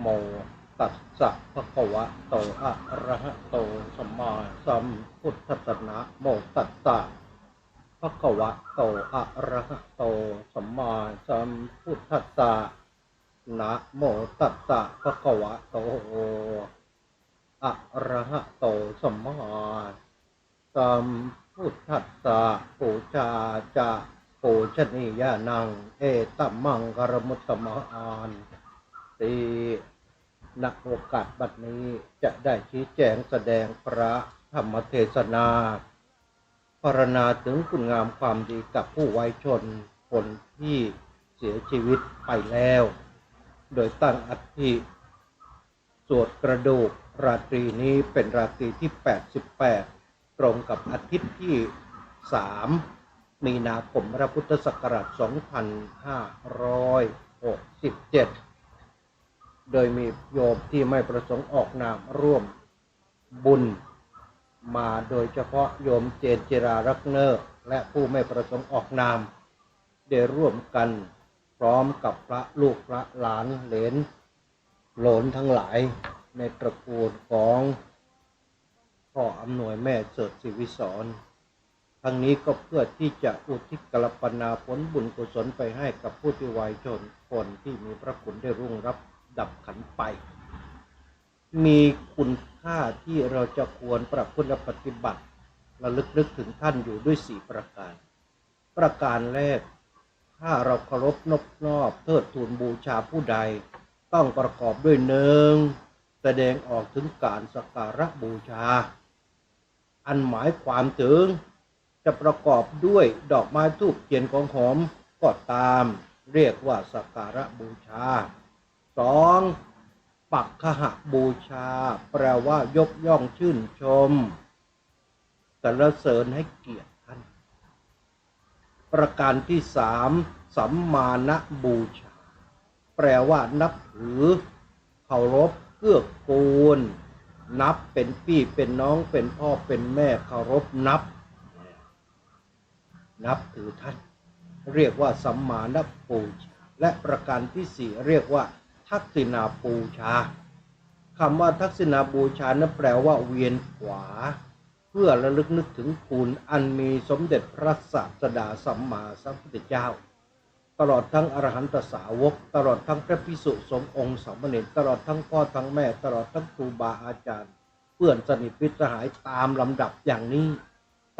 โมตัสสะภะคะวะโตอะระหะโตสัมมาสัมพุทธัสสะนะโมตัสสะภะคะวะโตอะระหะโตสัมมาสัมพุทธัสสะนะโมตัสสะภะคะวะโตอะระหะโตสัมมาสัมพุทธัสสะปูชาจะปูชนียานัง เอตัมมังกรมุตตมหานตี นักโอกาสบัดนี้จะได้ชี้แจงแสดงพระธรรมเทศนาพรณนาถึงคุณงามความดีกับผู้ไว้ชนคนที่เสียชีวิตไปแล้ว โดยตั้งอัฐิสวดกระดูกราตรีนี้เป็นราตรีที่ 88 ตรงกับอาทิตย์ที่ 3 มีนาคมพระพุทธศักราช 2567 โดยมีโยมที่ไม่ประสงค์ออกนามร่วมบุญ มาโดยเฉพาะโยมเจนจิรารักเนอร์และผู้ไม่ประสงค์ออกนาม ได้ร่วมกันพร้อมกับพระลูกพระหลานเหลนหลนทั้งหลายในตระกูลของพ่ออำนวยแม่เสิร์ชศิวิสรทั้งนี้ก็เพื่อที่จะอุทิศกลปนาผลบุญกุศลไปให้กับผู้ที่วายชนคนที่มีพระคุณได้รุ่งรับ ดับขันไป มีคุณค่าที่เราจะควรประพฤติและปฏิบัติระลึกนึกถึงท่านอยู่ด้วยสี่ประการ ประการแรก ถ้าเราเคารพนบนอบเทิดทูนบูชาผู้ใด ต้องประกอบด้วยหนึ่งแสดงออกถึงการสักการะบูชา อันหมายความถึง จะประกอบด้วยดอกไม้ทูบเทียนของหอมก็ตาม เรียกว่าสักการะบูชา สองปักขหบูชา แปลว่ายกย่องชื่นชมสรรเสริญให้เกียรติท่าน ประการที่สามสัมมาณบูชา แปลว่านับถือเคารพเกื้อกูล นับเป็นพี่เป็นน้องเป็นพ่อเป็นแม่เคารพนับ นับถือท่าน เรียกว่าสัมมาณบูชา และประการที่สี่เรียกว่า ทักษิณาบูชาคำว่าทักษิณาบูชานั้นแปลว่าเวียนขวา เพื่อระลึกนึกถึงคุณอันมีสมเด็จพระศาสดาสัมมาสัมพุทธเจ้า ตลอดทั้งอรหันตสาวก ตลอดทั้งพระพิสุสงฆ์องค์สามเณรตลอดทั้งพ่อทั้งแม่ ตลอดทั้งครูบาอาจารย์ เพื่อนสนิทพิตรสหายตามลำดับอย่างนี้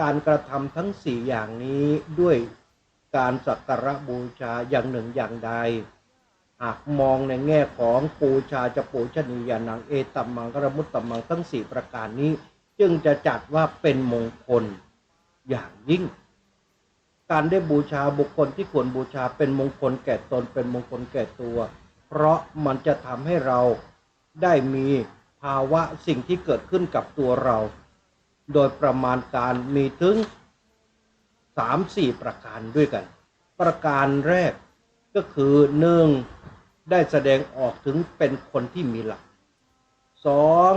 การกระทำทั้งสี่อย่างนี้ด้วยการสักการะบูชาอย่างหนึ่งอย่างใด หากมองในแง่ของปูชาจะปูชนียานังเอตัมมังกระมุตตัมมังทั้งสี่ประการนี้ จึงจะจัดว่าเป็นมงคลอย่างยิ่ง การได้บูชาบุคคลที่ควรบูชาเป็นมงคลแก่ตนเป็นมงคลแก่ตัว เพราะมันจะทำให้เราได้มีภาวะสิ่งที่เกิดขึ้นกับตัวเรา โดยประมาณการมีถึงสามสี่ประการด้วยกัน ประการแรก ก็คือหนึ่งได้แสดงออกถึงเป็นคนที่มีหลักสอง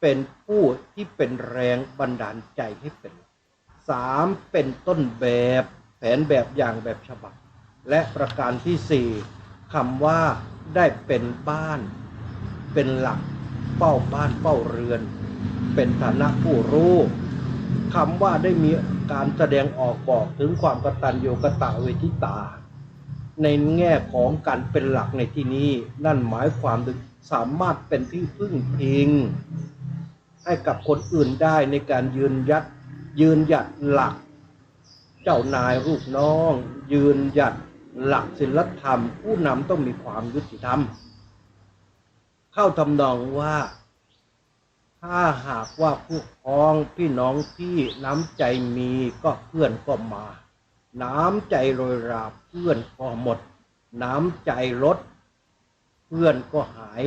เป็นผู้ที่เป็นแรงบันดาลใจให้เป็นสามเป็นต้นแบบแผนแบบอย่างแบบฉบับ และประการที่สี่คำว่าได้เป็นบ้าน เป็นหลักเป้าบ้านเป้าเรือน เป็นฐานะผู้รู้คำว่าได้มีการแสดงออกบอกถึงความกตัญญูกตเวทิตา ในแง่ของการเป็นหลักในที่นี้ นั่นหมายความถึงสามารถเป็นที่พึ่งพิง ให้กับคนอื่นได้ในการยืนยัดยืนหยัดหลัก เจ้านายลูกน้อง ยืนหยัดหลักศีลธรรม ผู้นำต้องมีความยุติธรรม เข้าทำนองว่า ถ้าหากว่าผู้พ้องพี่น้องพี่น้ำใจมีก็เพื่อนก็มา น้ำใจโรยราเพื่อนก็หมด น้ำใจลดเพื่อนก็หาย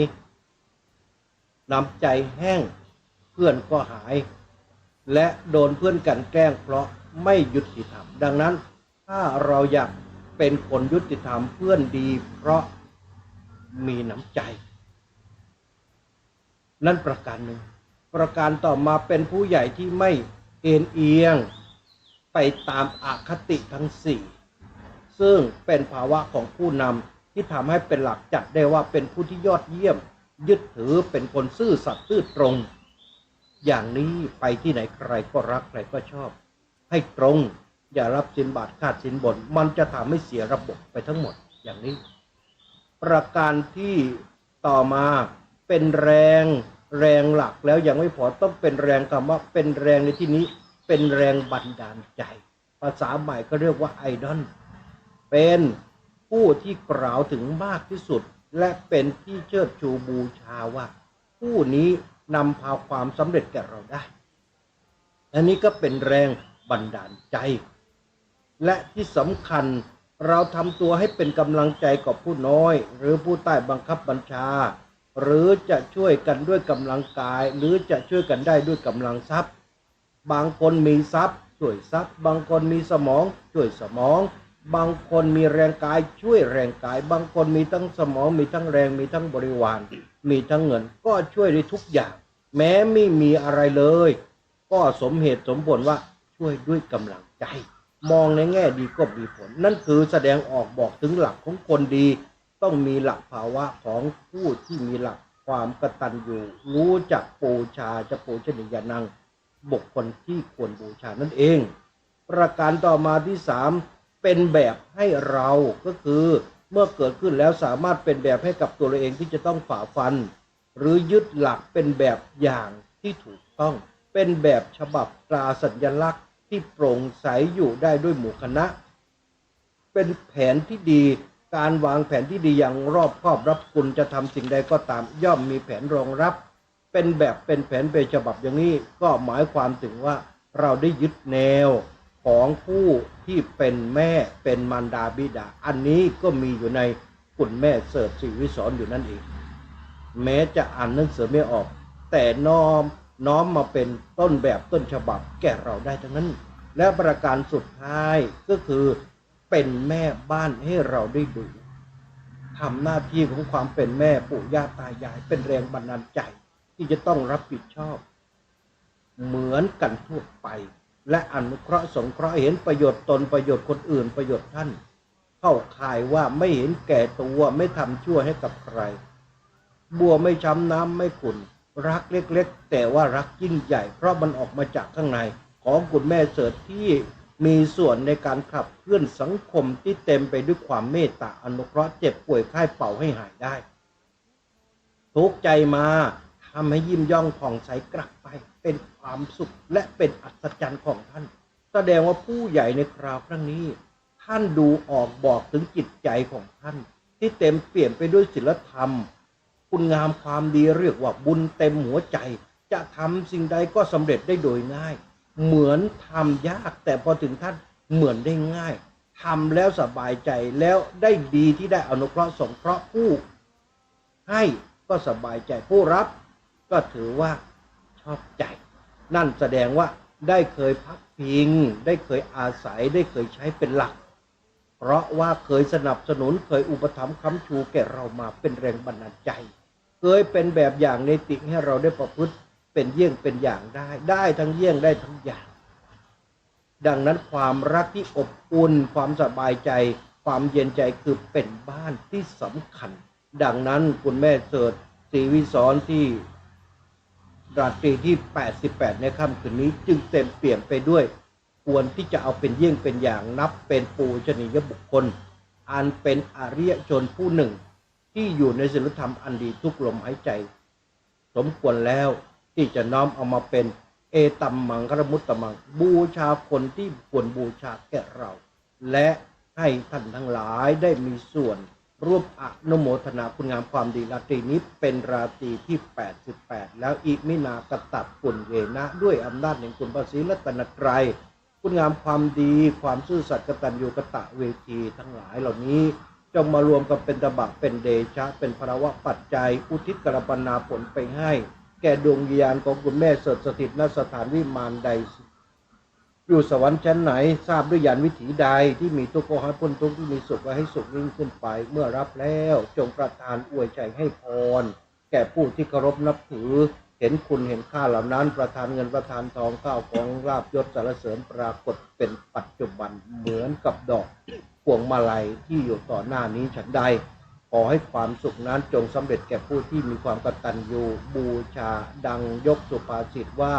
น้ำใจแห้งเพื่อนก็หาย และโดนเพื่อนกันแกล้งเพราะไม่ยุติธรรม ดังนั้นถ้าเราอยากเป็นคนยุติธรรมเพื่อนดีเพราะมีน้ำใจ นั่นประการหนึ่ง ประการต่อมาเป็นผู้ใหญ่ที่ไม่เอ็นเอียง ไปตามอาคติทั้งสี่ซึ่งเป็นภาวะของผู้นำที่ทำให้เป็นหลักจัดได้ว่าเป็นผู้ที่ยอดเยี่ยม ยึดถือเป็นคนซื่อสัตย์ซื่อตรง อย่างนี้ไปที่ไหนใครก็รักใครก็ชอบ ให้ตรง อย่ารับสินบาทคาดสินบน มันจะทำให้เสียระบบไปทั้งหมดอย่างนี้ ประการที่ต่อมาเป็นแรงแรงหลักแล้วยังไม่พอต้องเป็นแรงคำว่าเป็นแรงในที่นี้ เป็นแรงบันดาลใจ ภาษาใหม่ก็เรียกว่าไอดอลเป็นผู้ที่กล่าวถึงมากที่สุด และเป็นที่เชิดชูบูชาว่า ผู้นี้นำพาความสำเร็จแก่เราได้ อันนี้ก็เป็นแรงบันดาลใจ และที่สำคัญเราทำตัวให้เป็นกำลังใจกับผู้น้อย หรือผู้ใต้บังคับบัญชา หรือจะช่วยกันด้วยกำลังกาย หรือจะช่วยกันได้ด้วยกำลังทรัพย์ บางคนมีทรัพย์ช่วยทรัพย์ บางคนมีสมองช่วยสมอง บางคนมีแรงกายช่วยแรงกาย บางคนมีทั้งสมองมีทั้งแรงมีทั้งบริวาร มีทั้งเงิน ก็ช่วยได้ทุกอย่าง แม้ไม่มีอะไรเลย ก็สมเหตุสมผลว่าช่วยด้วยกำลังใจ มองในแง่ดีก็มีผล นั่นคือแสดงออกบอกถึงหลักของคนดี ต้องมีหลักภาวะของผู้ที่มีหลักความกตัญญูรู้จักปูชาจะปูชนียานัง บุคคลที่ควรบูชานั่นเอง ประการต่อมาที่สามเป็นแบบให้เราก็คือเมื่อเกิดขึ้นแล้วสามารถเป็นแบบให้กับตัวเราเองที่จะต้องฝ่าฟัน หรือยึดหลักเป็นแบบอย่างที่ถูกต้อง เป็นแบบฉบับตราสัญลักษณ์ที่โปร่งใสอยู่ได้ด้วยหมู่คณะ เป็นแผนที่ดีการวางแผนที่ดีอย่างรอบคอบรับคุณจะทำสิ่งใดก็ตาม ย่อมมีแผนรองรับ เป็นแบบเป็นแผนเป็นฉบับอย่างนี้ก็หมายความถึงว่าเราได้ยึดแนวของผู้ที่เป็นแม่เป็นมารดาบิดา อันนี้ก็มีอยู่ในคุณแม่เสิร์ชสีวิสอนอยู่นั่นเอง แม้จะอ่านหนังสือไม่ออก แต่น้อมน้อมมาเป็นต้นแบบต้นฉบับแก่เราได้ทั้งนั้น และประการสุดท้ายก็คือเป็นแม่บ้านให้เราได้ดูทำหน้าที่ของความเป็นแม่ปู่ย่าตายายเป็นแรงบันดาลใจ ที่จะต้องรับผิดชอบ เหมือนกันทั่วไป และอนุเคราะห์สงเคราะห์เห็นประโยชน์ตนประโยชน์คนอื่นประโยชน์ท่าน เข้าข่ายว่าไม่เห็นแก่ตัวไม่ทำชั่วให้กับใคร บัวไม่ช้ำน้ำไม่ขุ่นรักเล็กๆ แต่ว่ารักยิ่งใหญ่ เพราะมันออกมาจากข้างใน ของคุณแม่เสิร์ชที่มีส่วนในการขับเคลื่อนสังคมที่เต็มไปด้วยความเมตตาอนุเคราะห์เจ็บป่วยไข้เป่าให้หายได้ ทุกใจมา ทำให้ยิ้มย่องผ่องใสกลับไป เป็นความสุขและเป็นอัศจรรย์ของท่าน แสดงว่าผู้ใหญ่ในคราวครั้งนี้ ท่านดูออกบอกถึงจิตใจของท่าน ที่เต็มเปลี่ยนไปด้วยศีลธรรม คุณงามความดีเรียกว่าบุญเต็มหัวใจ จะทำสิ่งใดก็สำเร็จได้โดยง่าย เหมือนทำยากแต่พอถึงท่านเหมือนได้ง่ายทำแล้วสบายใจแล้วได้ดีที่ได้อนุเคราะห์สงเคราะห์ผู้ให้ก็สบายใจผู้รับ ก็ถือว่าชอบใจ นั่นแสดงว่าได้เคยพักพิง ได้เคยอาศัยได้เคยใช้เป็นหลัก เพราะว่าเคยสนับสนุนเคยอุปถัมภ์ค้ำชูแก่เรามาเป็นแรงบันดาลใจ เคยเป็นแบบอย่างในติให้เราได้ประพฤติเป็นเยี่ยงเป็นอย่างได้ ได้ทั้งเยี่ยงได้ทั้งอย่าง ดังนั้นความรักที่อบอุ่นความสบายใจ ความเย็นใจคือเป็นบ้านที่สำคัญ ดังนั้นคุณแม่เสิร์ชศรีวิสอนที่ ราตรีที่ 88 ในค่ำคืนนี้จึงเต็มเปี่ยมไปด้วย ควรที่จะเอาเป็นเยี่ยงเป็นอย่างนับเป็นปูชนียบุคคล อันเป็นอริยชนผู้หนึ่ง ที่อยู่ในศีลธรรมอันดีทุกลมหายใจ สมควรแล้วที่จะน้อมเอามาเป็นเอตัมมังคารมุตตมังบูชาคนที่ควรบูชาแก่เรา และให้ท่านทั้งหลายได้มีส่วน ร่วมอนุโมทนาคุณงามความดีราตรีนี้เป็นราตรีที่ 88 แล้วอิมินากตับปุญเวนะ ด้วยอำนาจแห่งคุณพระศรีรัตนตรัยคุณงามความดีความซื่อสัตย์กตัญญูกตะเวทีทั้งหลายเหล่านี้จงมารวมกันเป็นตบะเป็นเดชะ เป็นภาวะปัจจัย อุทิศกรปนาผลไปให้ แก่ดวงวิญญาณของคุณแม่เสดสถิตณสถานวิมานใด อยู่สวรรค์ชั้นไหนทราบด้วยยานวิถีใดที่มีทุกข์ก็ให้พ้นทุกข์ที่มีสุขก็ให้สุขยิ่งขึ้นไป เมื่อรับแล้วจงประทานอวยใจให้พร แก่ผู้ที่เคารพนับถือ เห็นคุณเห็นค่าเหล่านั้น ประทานเงินประทานทองข้าวของลาบยศสารเสริญปรากฏเป็นปัจจุบันเหมือนกับดอกพวงมาลัยที่อยู่ต่อหน้านี้ฉันใดขอให้ความสุขนั้นจงสำเร็จแก่ผู้ที่มีความกตัญญูบูชาดังยกสุภาษิตว่า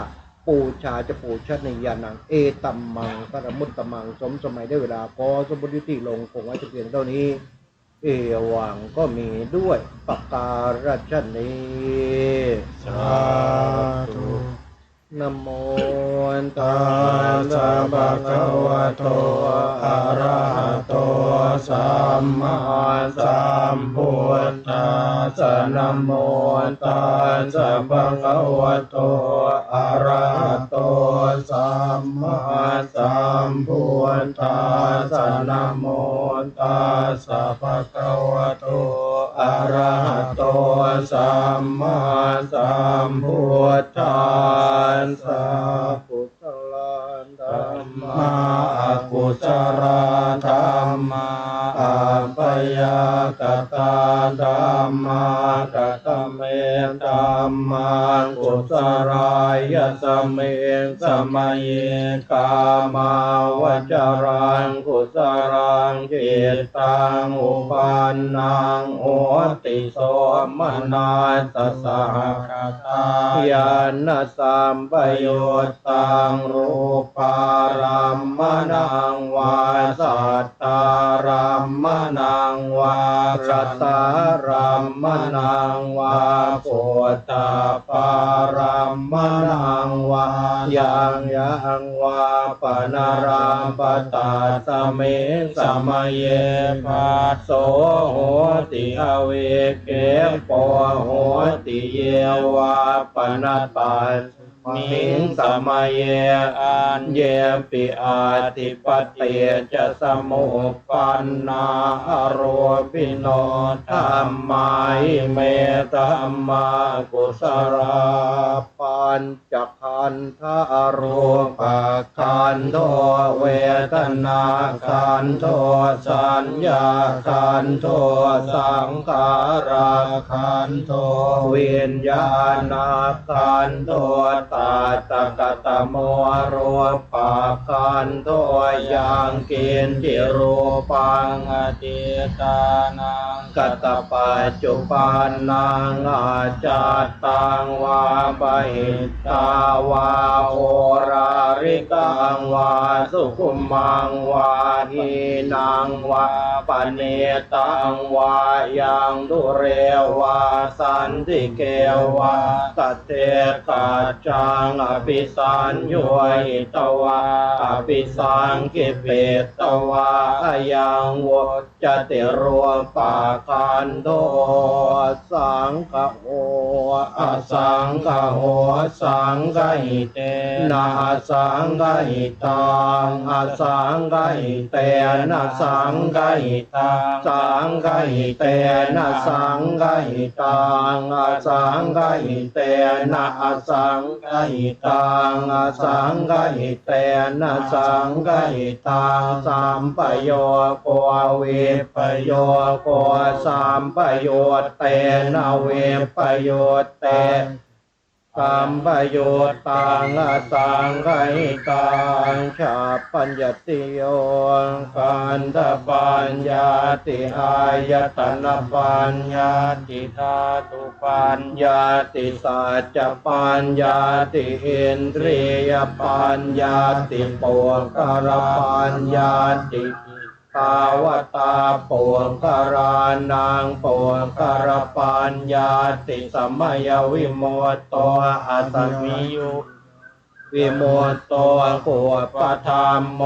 ปูชาจะปูชนียานัง เอตัมมังกระมุตตมัง สมสมัยได้เวลาขอสมบุติลงคงไว้จะเพียงเท่านี้ เอวังก็มีด้วยปากการชนีสาธุนะโมตัตัสสสะสะภะภะคะคะวะวะโตโตอะอะระระหะหะโตโตสัสัมมมามาสัสัมมพุพุททธัธัสสสะสะนะนะโมโมตัตัสสสะสะภะภะคะคะวะวะโตโต อะระระหโตสัมมามาสัมพุท งจิตตังอุปันนังโหติโสมนาสสะคตายานสัมปโยตังรูปารัมมนังวาสัตตารัมมนังวารัตตารัมมนังวาปุตตาปารัมมนังวายังยังวาปนารัมปตาสเมสมเยปัสโสโหติอเวเกปโโหติเยวาปนัตปัส มิงสมัยเยอันเยปิอาติปเตจะสมุปันนาอโรปิโนธรรมาหิเมธรรมากุศลาปัญจขันธารูปปขันโทเวทนาขันโทสัญญาขันโทสังขาราขันโทวิญญาณขันโทตาตกตโมรูปะขันโทยังกินจิรูปังอติตานังกตปัจจุปันนังอาจาตังวาปหิตาวาโอราริกังวาสุขุมังวาหีนังวาปเนตังวายังดุเรวาสันติเกวาตเตกัจจังอภิสัญโยหิตวาอภิสังกิเปตวายังวจติรวมปาคันโตสังฆโออสังฆโหสังฆหิเตนะสังฆหิตังอสังฆหิเตนะสังฆหิตังสังฆหิเตนะสังฆหิตังอสังฆหิเตนะอสังฆหิตังอสังกหิเตนะสังกหิตังสามปโยโกวิปโยโกสามปโยเตนะเวปโยเต สัมปโยตังอสังไกตังชาปัญญติโยกันตปัญญาติอายตนะปัญญาติธาตุปัญญาติสัจจปัญญาติอินทรียปัญญาติปุกรปัญญาติาวตาปุกกรานังปุกกรปัญญาติสมัยวิโมตโตอัตมิยุวิโมตโตโกปธรรมโม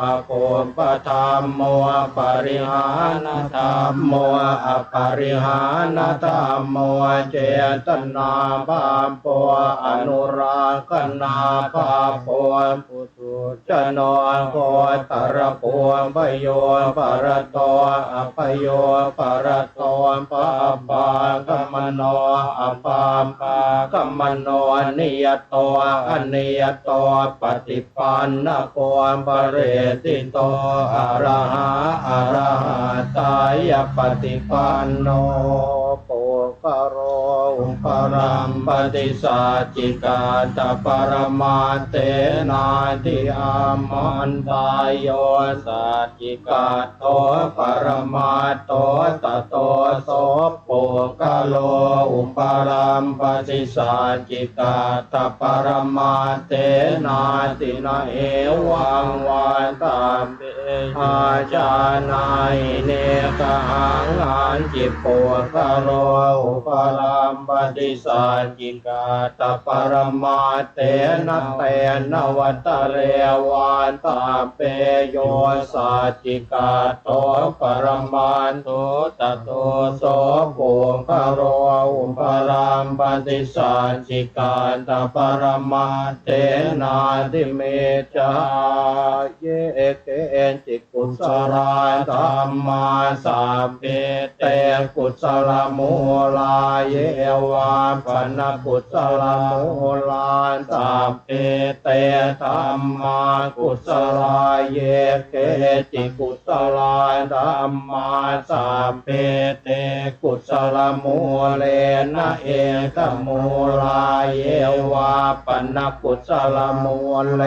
อะโกปธรรมโมปริหานธรรมโมอปริหานธรรมโมเจตนาบามโปอนุราคนาภาโป ปุถุชนนโกตระโปปโยปรโตอปโยปรโตปะปากัมมโนอปามปากัมมโนนิยโตอนิยโตปฏิปันนโกปเรติโตอรหะอรหะตายปฏิปันโน ปรัมปฏิสัจิกาตปรมาเตนาทิอามันตายโยสัจิกาโตปรมาโตตโตโสปุกโลอุปรัมปฏิสัจิกาตปรมาเตนาตินาเอวังวันตามเปาจานายเนกหังอันจิปโปกะโลอุปรัมปฏิสัจจิกาตปรมาเตนะเตนวัตเรวันตาเปโยสัจิกาโตปรมาโตตโตโสปุกะโลอุปรัมปฏิสัจจิกาตปรมาเตนาทิเมจาเยเกนจิกสลาธรรมาสามเปเตกุสลมูลาเยวาปนกุสลมูลาสามเปเตธรรมากุสลาเยเกจิกุสลาธรรมาสามเปเตกุสลมูเลนะเอกมูลาเยวาปนกุสลมูเล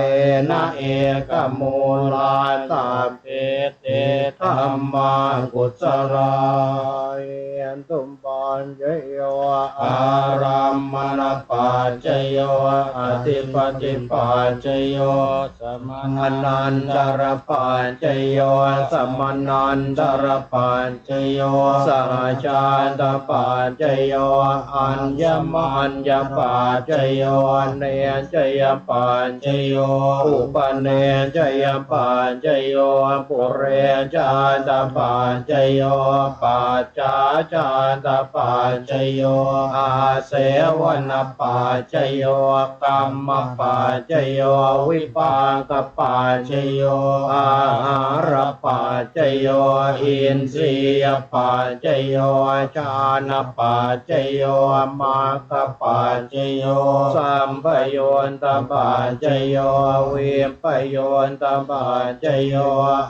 นะเอกมูลาสามเปเตธรรมากุสลาเยตุมปัญจโยอารัมมณปัจจโยอธิปติปัจจโยสมานันตรปัจจโยสมานันตรปัจจโยสหชาตปัจจโยอัญญมัญญปัจจโยเนจยปัจจโยอุปเนจยปัจจโยปุเรจาตปัจจโยปัจจาจาตปัจจโยอาเสวนปัจจโยกรรมปัจจโยวิปากปัจจโยอาหารปัจจโยอินทรียปัจจโยชานปัจจโยมาคปัจจโยสัมปโยนตปัจจโยเวปโยนตปัจจโย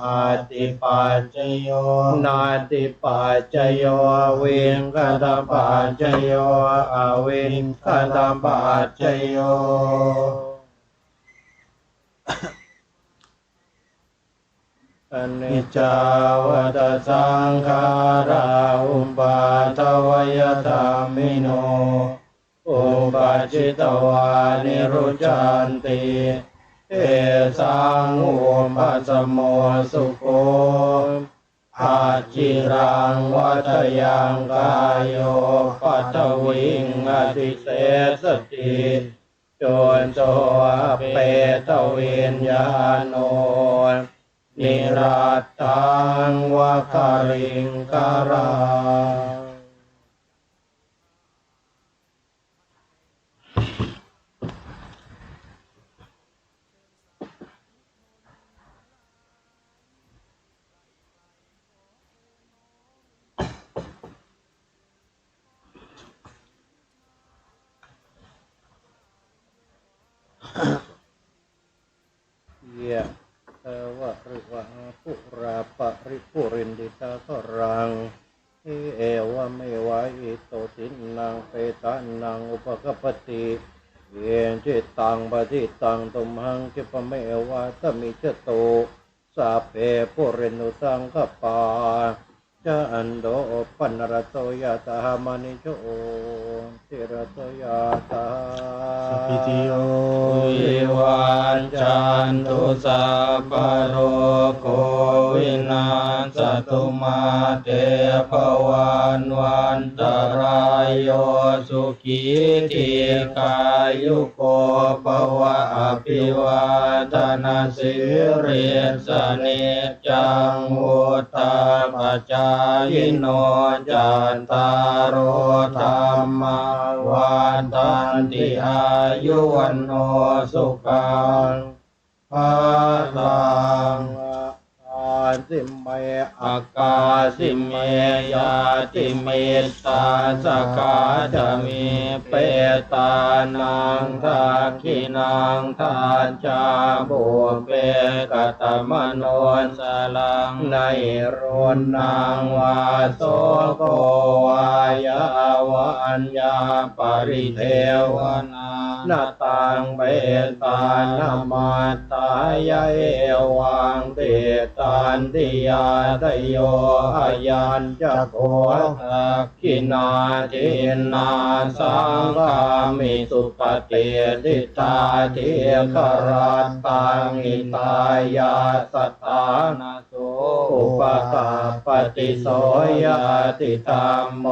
อาติปัจจโยนาติปัจจโยเวิงคตปัจจโยอวิงคตปัจจโยอนิจจาวัตสังขาราอุปาทวยธรรมิโน อุปาจิตวานิรุจันติ เอสังอุปัสโมสุโคอาจิรังวัฏยังกายโยปัทวิงอติเสสติจนโตเปตเวิญญาโนนิรัตตังวะคาริงการัง ยะเอวะริวะปุราปะริปุรินดิตาสรังเอวะเมวะอิโตตินังเปตานังอุปกปติเยนจิตตังปฏิตังตุมหังจิปะเมวะตมิจโตสาเปปุเรนุตังกปา จันโดปันรโตยะตามานิโชติรโตยะตาสปิติโยวิวันจันตุสัพพะโรโควินาศตุมาเตภวันวันตรายโยสุขีทีกายุโกภวะอภิวาทนาสิริสเนจังวุตาปจายโนจันตารโอธรรมวันตันติอายุวันโนสุขังภาลัง สิเมอากาสิเมยาติเมตตาสกาจะมีเปตานังทาคินังทานจาบุเปกตมโนนสลังในรนนางวาโสโกวายาวันยาปริเทวนานาตังเบตานามาตายาเอวังเตตันติยาตโยอายัญจะโกทักขินาทินนาสังฆามิสุปฏิทิตาเทคราตังอิตายาสตานาโสอุปกาปฏิโสยติธรรมโม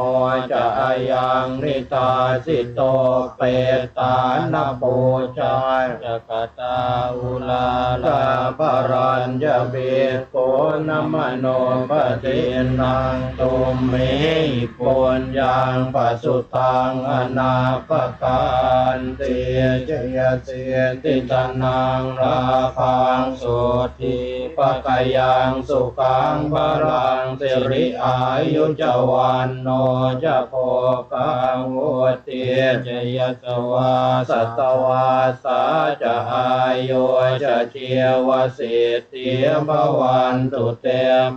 จะยังนิตาสิโตเปตานปูจาจะกตาอุลาลาปรัญญเบโกนมโนปฏินังตุมเมปุญญังปัสุตังอนาปการเตจยเสติตนังราพังโสทิปะกายังสุขังพลังสิริอายุจวันโนจะโพกังโวติจยสวาสัตวาสาจะอายุจะเชียวสิทธิภวันตุเต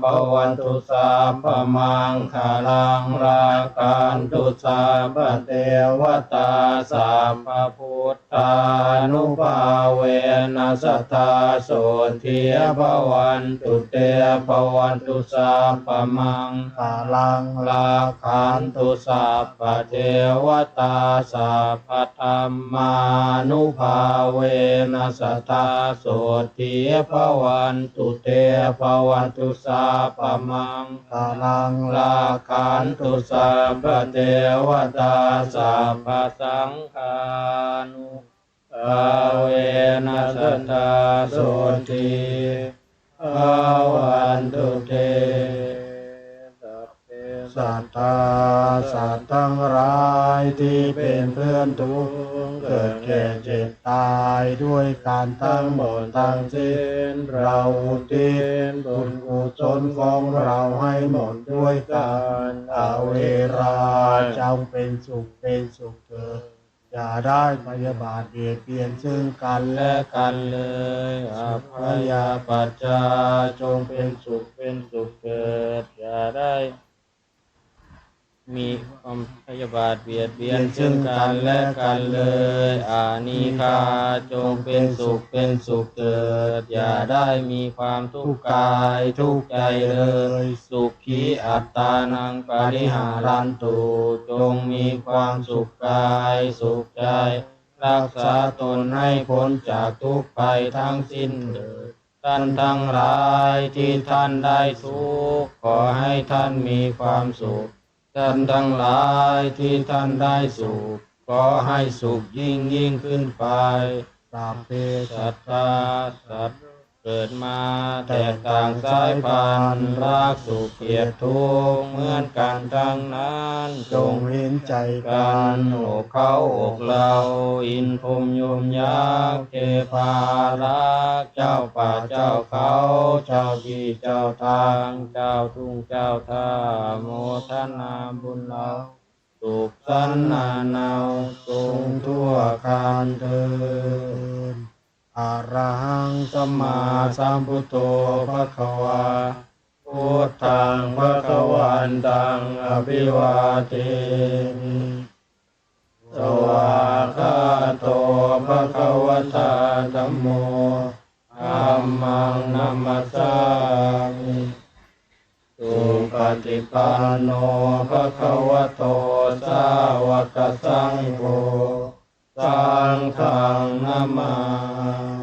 ปวันตุสาพมังคาลังราการตุสาปเทวตาสามภพุทธานุภาเวนัสทธาโสเทิภวันตุเตภวันตุสาพมังกาลังลาคันตุสัพพะเทวตาสัพพะธรรมานุภาเวนัสตาโสเทิภวันตุเตภวันตุสัพพมังกาลังลาคันตุสัพพะเทวตาสัพพะสังฆานุ ภาเวนัสตตาโสทิภวันตุเตสัพเพสัตตาสัตว์ทั้งหลายที่เป็นเพื่อนทุกข์เกิดแก่เจ็บตายด้วยการทั้งหมดทั้งสิ้นเราอุทิศบุญกุศลของเราให้หมดด้วยกันอาเวราจงเป็นสุขเป็นสุขเถิด อย่าได้พยาบาทเบียดเบียนซึ่งกันและกันเลยอภัยาปัจจาจงเป็นสุขเป็นสุขเกิดอย่าได้ มีความพยาบาทเบียดเบียนซึ่งกันและกันเลยอานิคาจงเป็นสุขเป็นสุขเกิด อย่าได้มีความทุกข์กายทุกข์ใจเลย สุขีอัตตานังปริหารันตุจงมีความสุขกายสุขใจ รักษาตนให้พ้นจากทุกข์ภัยทั้งสิ้นเถิดท่านทั้งหลายที่ท่านได้ทุกข์ขอให้ท่านมีความสุข ท่านทั้งหลายที่ท่านได้สุขก็ให้สุขยิ่งยิ่งขึ้นไปตามเพศสัตตาสัตว เกิดมาแตกต่างสายพันธุ์รักสุขเกลียดทุกเหมือนกันทั้งนั้น จงเห็นใจกันอกเขาอกเราอินพรมยมยักษ์เทพารักเจ้าป่าเจ้าเขาเจ้าที่เจ้าทางเจ้าทุ่งเจ้าท่าโมทนาบุญเราสุขสันนาเนาทรงทั่วกันเถิด อาระหังสัมมาสัมพุทโธภะคะวาพุทธังภะคะวันตังอภิวาเทมิสวากขาโตภะคะวะตาธัมโมธัมมังนัมมัสสามิสุปฏิปันโนภะคะวะโตสาวกสังโฆ สังฆังนามา